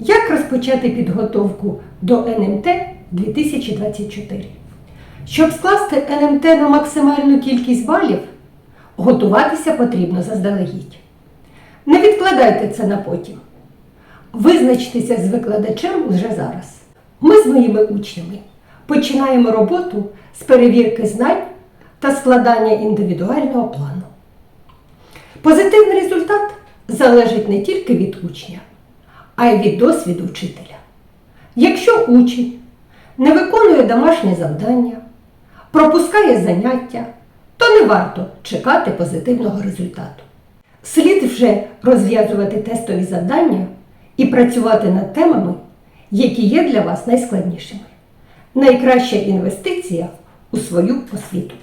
Як розпочати підготовку до НМТ 2024? Щоб скласти НМТ на максимальну кількість балів, готуватися потрібно заздалегідь. Не відкладайте це на потім. Визначтеся з викладачем уже зараз. Ми з моїми учнями починаємо роботу з перевірки знань та складання індивідуального плану. Позитивний результат залежить не тільки від учня, а й від досвіду вчителя. Якщо учень не виконує домашнє завдання, пропускає заняття, то не варто чекати позитивного результату. Слід вже розв'язувати тестові завдання і працювати над темами, які є для вас найскладнішими. Найкраща інвестиція у свою освіту.